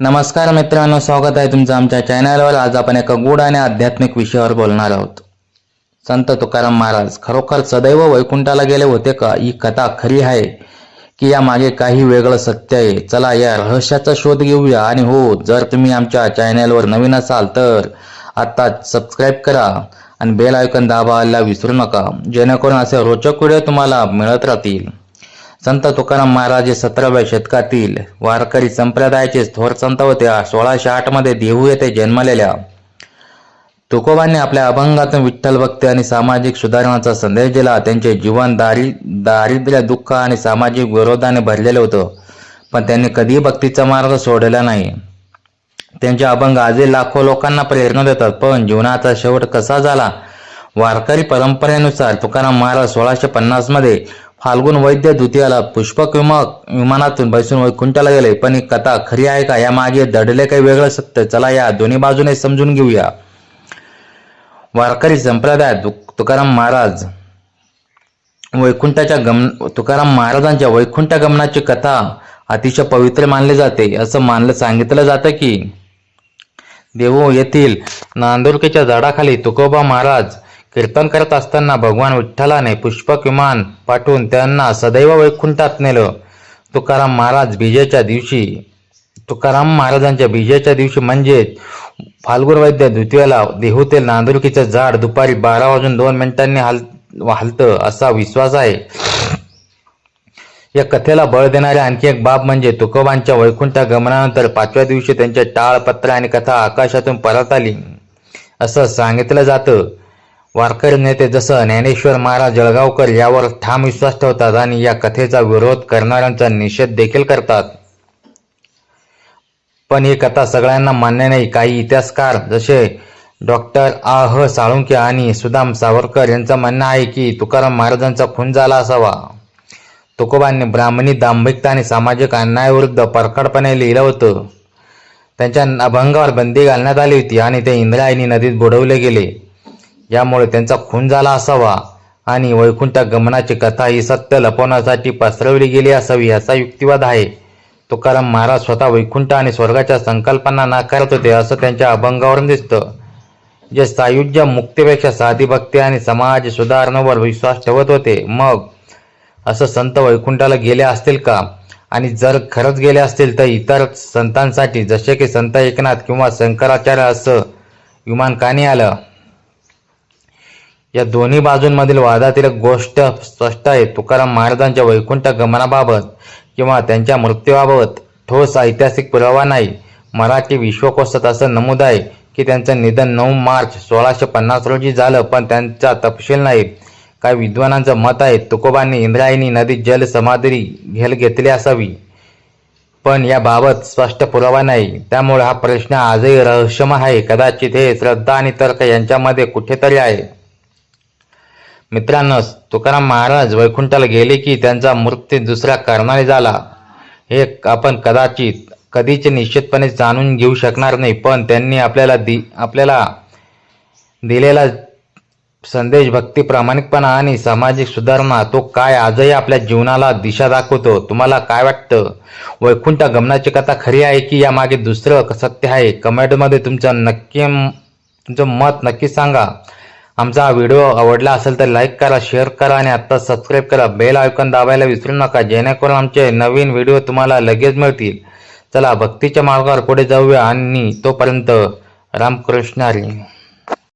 नमस्कार मित्रांनो स्वागत आहे तुमचं आमच्या चॅनलवर आज आपण एका गूढ आणि आध्यात्मिक विषयावर बोलणार आहोत. संत तुकाराम महाराज खरोखर सदैव वैकुंठाला गेले होते का? ही कथा खरी आहे की या मागे काही वेगळं सत्य आहे. चला या रहस्याचा शोध घेऊया. आणि हो जर तुम्ही आमच्या चॅनलवर नवीन असाल तर आता सबस्क्राईब करा आणि बेल आयकन दाबायला विसरू नका. जेणेकरून असे रोचक व्हिडिओ तुम्हाला मिळत राहतील. संत तुकाराम महाराज सतराव्या शतकातील वारकरी संप्रदायाचे थोर संत होते. सोळाशे आठमध्ये देहू येथे जन्मलेल्या. तुकोबांनी आपल्या अभंगातून विठ्ठल भक्ती आणि सामाजिक सुधारणाचा संदेश दिला. त्यांचे जीवन दारि दारिद्र्य दुःख आणि सामाजिक विरोधाने भरलेले होतं. पण त्यांनी कधीही भक्तीचा मार्ग सोडला नाही. त्यांचे अभंग आजही लाखो लोकांना प्रेरणा देतात. पण जीवनाचा शेवट कसा झाला? वारकरी परंपरेनुसार तुकाराम महाराज सोळाशे पन्नासमध्ये फाल्गुन वैद्य द्वितीयाला पुष्पक विमा विमानातून बैसून वैकुंठाला गेले. पण ही कथा खरी आहे का? यामागे दडले काही वेगळं सत्य. चला या दोन्ही बाजूने समजून घेऊया. वारकरी संप्रदायात तु- तुकाराम महाराज वैकुंठाच्या गम तुकाराम महाराजांच्या वैकुंठ गमनाची कथा अतिशय पवित्र मानली जाते. असं मानलं सांगितलं जातं की देवो येथील नांदुर्केच्या झाडाखाली तुकोबा महाराज कीर्तन करत असताना भगवान विठ्ठलाने पुष्पक विमान पाठवून त्यांना सदैव वैकुंठात नेलं. तुकाराम महाराज विजेच्या दिवशी तुकाराम महाराजांच्या विजेच्या दिवशी म्हणजेच फाल्गुन वैद्य द्वितीयाला देहूतील नांदुरकीचं झाड दुपारी बारा वाजून दोन मिनिटांनी हाल हलतं असा विश्वास आहे. या कथेला बळ देणारी आणखी एक बाब म्हणजे तुकोबांच्या वैकुंठ गमनानंतर पाचव्या दिवशी त्यांचे टाळपत्र आणि कथा आकाशातून परत आली. असं सांगितलं जातं. वारकरी नेते जसं ज्ञानेश्वर महाराज जळगावकर यावर ठाम विश्वास ठेवतात आणि या कथेचा विरोध करणाऱ्यांचा निषेध देखील करतात. पण ही कथा सगळ्यांना मान्य नाही. काही इतिहासकार जसे डॉक्टर आ. ह. साळुंके आणि सुदाम सावरकर यांचं म्हणणं आहे की तुकाराम महाराजांचा खून झाला असावा. तुकोबांनी ब्राह्मणी दांभिकता आणि सामाजिक अन्यायाविरुद्ध परखडपणे लिहिलं होतं. त्यांच्या अभंगावर बंदी घालण्यात आली होती आणि ते इंद्रायणी नदीत बुडवले गेले. यामुळे त्यांचा खून झाला असावा. आणि वैकुंठ गमनाची कथा ही सत्य लपवण्यासाठी पसरवली गेली असावी असा युक्तिवाद आहे. तुकाराम महाराज स्वतः वैकुंठ आणि स्वर्गाच्या संकल्पना नाकारत होते असं त्यांच्या अभंगावरून दिसतं. जे सायुज्य मुक्तीपेक्षा साधी भक्ती आणि समाज सुधारणावर विश्वास ठेवत होते मग? असं संत वैकुंठाला गेले असतील का? आणि जर खरंच गेले असतील तर इतर संतांसाठी जसे की संत एकनाथ किंवा शंकराचार्य असं विमान का नाही आलं. या दोन्ही बाजूंमधील वादातील एक गोष्ट स्पष्ट आहे. तुकाराम महाराजांच्या वैकुंठ गमनाबाबत किंवा त्यांच्या मृत्यूबाबत ठोस ऐतिहासिक पुरावा नाही. मराठी विश्वकोशात असं नमूद आहे की त्यांचं निधन नऊ मार्च सोळाशे पन्नास रोजी झालं पण त्यांचा तपशील नाही. काही विद्वानांचं मत आहे तुकोबांनी इंद्रायणी नदीत जल समाधी घेल घेतली असावी. पण याबाबत स्पष्ट पुरावा नाही. त्यामुळे हा प्रश्न आजही रहस्यमय आहे. कदाचित हे श्रद्धा आणि तर्क यांच्यामध्ये कुठेतरी आहे. मित्रांनो तुकाराम महाराज वैकुंठाला गेले की त्यांचा मृत्यू दुसऱ्या कारणाने झाला. हे आपण कदाचित कधीच निश्चितपणे जाणून घेऊ शकणार नाही पण त्यांनी आपल्याला दि आपल्याला दिलेला संदेश भक्ती प्रामाणिकपणा आणि सामाजिक सुधारणा तो काय आजही आपल्या जीवनाला दिशा दाखवतो? तुम्हाला काय वाटतं? वैकुंठ गमनाची कथा खरी आहे की यामागे दुसरं सत्य आहे? कमेंटमध्ये तुमचं नक्की तुमचं मत नक्की सांगा. आमचा हा व्हिडिओ आवडला असेल तर लाईक करा शेअर करा आणि आत्ता सबस्क्राईब करा. बेल आयकॉन दाबायला विसरू नका जेणेकरून आमचे नवीन व्हिडिओ तुम्हाला लगेच मिळतील. चला भक्तीच्या मार्गावर पुढे जाऊया आणि तोपर्यंत रामकृष्ण हरी.